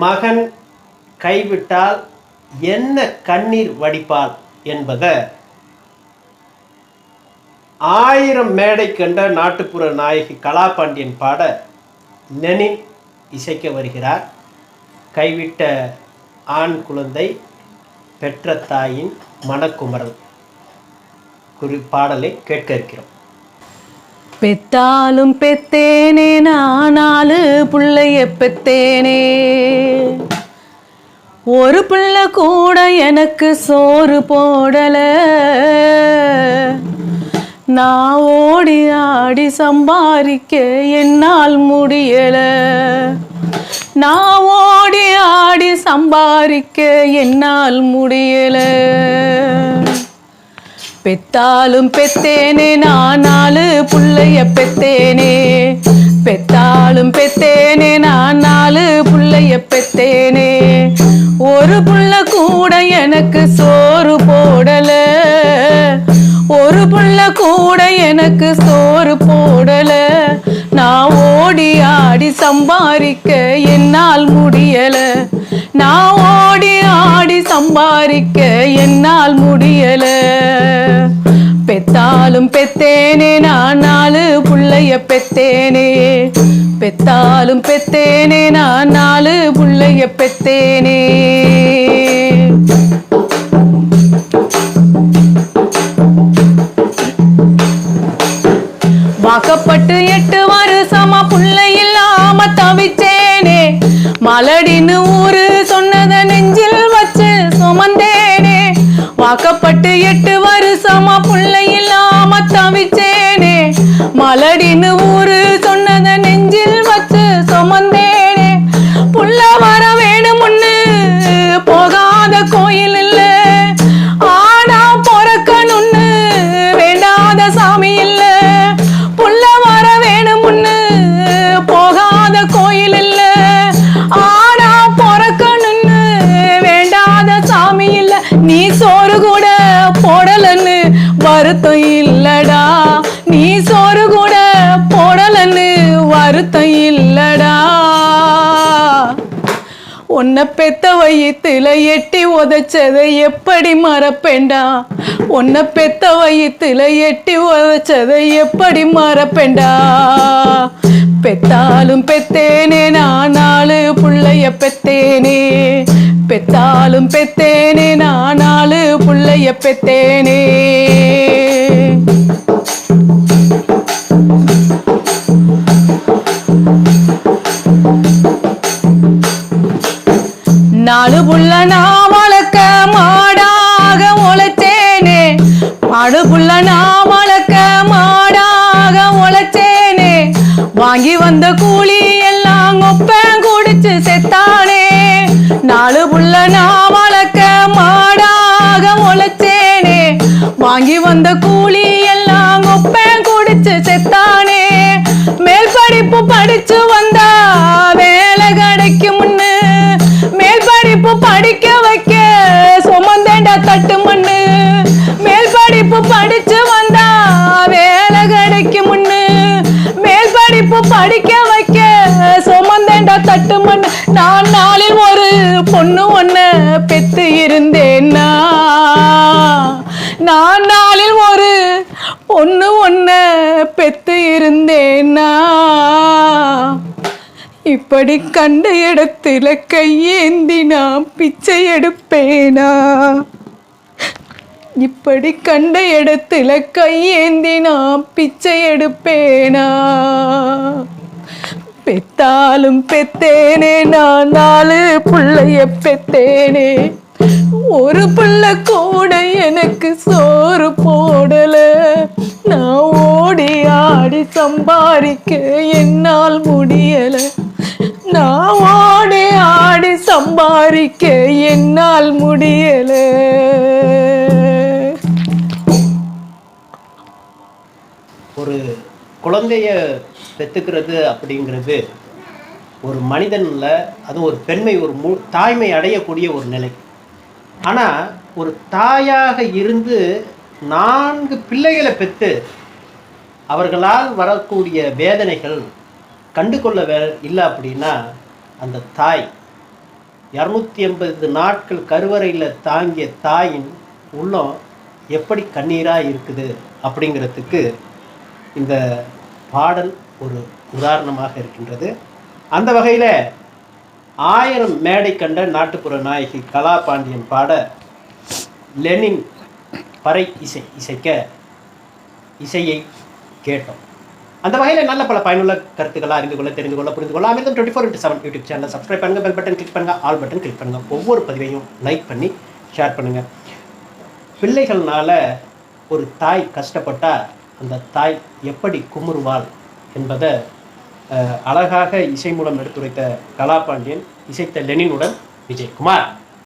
மகன் கைவிட்டால் என்ன கண்ணீர் வடிப்பாள் என்பதை ஆயிரம் மேடை கண்ட நாட்டுப்புற நாயகி கலாபாண்டியன் பாட லெனின் இசைக்க வருகிறார். கைவிட்ட ஆண் குழந்தை பெற்ற தாயின் மனக்குமரல் குறி பாடலை கேட்க இருக்கிறோம். பெத்தாலும் பெத்தேனே நான் நாலு புள்ளைய பெத்தேனே. ஒரு பிள்ளை கூட எனக்கு சோறு போடல. நான் ஓடி ஆடி சம்பாதிக்க என்னால் முடியல. நான் ஓடி ஆடி சம்பாதிக்க என்னால் முடியலை. பெத்தாலும் பெத்தேனே நான் நாலு புள்ளைய பெத்தேனே. பெத்தாலும் பெத்தேனே நான் நாலு புள்ளைய பெத்தேனே. ஒரு புள்ள கூட எனக்கு சோறு போடல. ஒரு புள்ள கூட எனக்கு சோறு போடல. நான் ஓடி ஆடி சம்பாதிக்க என்னால் முடியல. நான் ஓடி ஆடி சம்பாதிக்க பெத்தாலும் பெத்தேனே நான் நாலு புள்ளைய பெத்தேனே. பெத்தாலும் பெத்தேனே நான் நாலு புள்ளைய பெத்தேனே. வாக்கப்பட்டு எட்டு வருஷமா புள்ளை இல்லாம தவிச்சேனே. மலடின்னு ஊரு சொன்னத நெஞ்சில் வச்சு சுமந்தேனே. வாக்கப்பட்டு எட்டு வருஷமா புள்ளை தவிச்சேனே மலடின்னு அர்த்தம் இல்லடா. உன்னை பெத்த வயிற்றுல எட்டி உதைச்சதை எப்படி மறப்பேண்டா உன்னை பெத்த வயிற்றுல எட்டி உதைச்சதை எப்படி மறப்பேண்டா பெத்தாலும் பெத்தேனே நான் நாலு புள்ளைய பெத்தேனே. பெத்தாலும் பெத்தேனே நான் நாலு புள்ளைய பெத்தேனே. நான் வளர்க்க மாடாக உழைச்சேனே. மாடு புள்ள நான் வளர்க்க மாடாக உழைச்சேனே. வாங்கி வந்த கூலி எல்லாம் ஒப்பன் குடிச்சு செத்தானே. நாலு புள்ள நான் வளர்க்க மாடாக உழைச்சேனே. வாங்கி வந்த கூலி எல்லாம் ஒப்பன் குடிச்சு செத்தானே. படிக்க வைக்க சுமந்தேண்டா தட்டு மண் நான் நாளில் ஒரு பொண்ணு ஒண்ணு பெத்து இருந்தேன்னா. நான் நாளில் ஒரு பொண்ணு ஒண்ணு பெத்து இருந்தேன்னா. இப்படி கண்ட இடத்துல கையேந்தி நான் பிச்சை எடுப்பேனா. இப்படி கண்ட இடத்துல கையேந்தினா பிச்சை எடுப்பேனா பெத்தாலும் பெத்தேனே நான் நாலு பிள்ளைய பெத்தேனே. ஒரு பிள்ளை கூட எனக்கு சோறு போடல. நான் ஓடி ஆடி சம்பாதிக்க என்னால் முடியல. நான் ஓடி ஆடி சம்பாதிக்க என்னால் முடியல. ஒரு குழந்தைய பெற்றுக்கிறது அப்படிங்கிறது ஒரு மனிதனில் அதுவும் ஒரு பெண்மை ஒரு மு தாய்மை அடையக்கூடிய ஒரு நிலை. ஆனால் ஒரு தாயாக இருந்து நான்கு பிள்ளைகளை பெற்று அவர்களால் வரக்கூடிய வேதனைகள் கண்டு கொள்ள வே இல்லை அப்படின்னா அந்த தாய் இரநூத்தி எண்பது நாட்கள் கருவறையில் தாங்கிய தாயின் உள்ளம் எப்படி கண்ணீராக இருக்குது அப்படிங்கிறதுக்கு இந்த பாடல் ஒரு உதாரணமாக இருக்கின்றது. அந்த வகையில் ஆயிரம் மேடை கண்ட நாட்டுப்புற நாயகி கலா பாண்டியன் பாட லெனின் பறை இசை இசைக்க இசையை கேட்டோம். அந்த வகையில் நல்ல பல பயனுள்ள கருத்துக்களை அறிந்து கொள்ள தெரிந்து கொள்ள புரிந்து கொள்ள Amirtham twenty four into seven YouTube channel subscribe பண்ணுங்கள் பெல் பட்டன் கிளிக் பண்ணுங்கள் ஆல் பட்டன் கிளிக் பண்ணுங்கள் ஒவ்வொரு பதிவையும் லைக் பண்ணி ஷேர் பண்ணுங்கள் பிள்ளைகள்னால ஒரு தாய் கஷ்டப்பட்டால் அந்த தாய் எப்படி குமுறுவாள் என்பதை அழகாக இசை மூலம் எடுத்துரைத்த கலாபாண்டியன் இசைத்த லெனினுடன் விஜயகுமார்.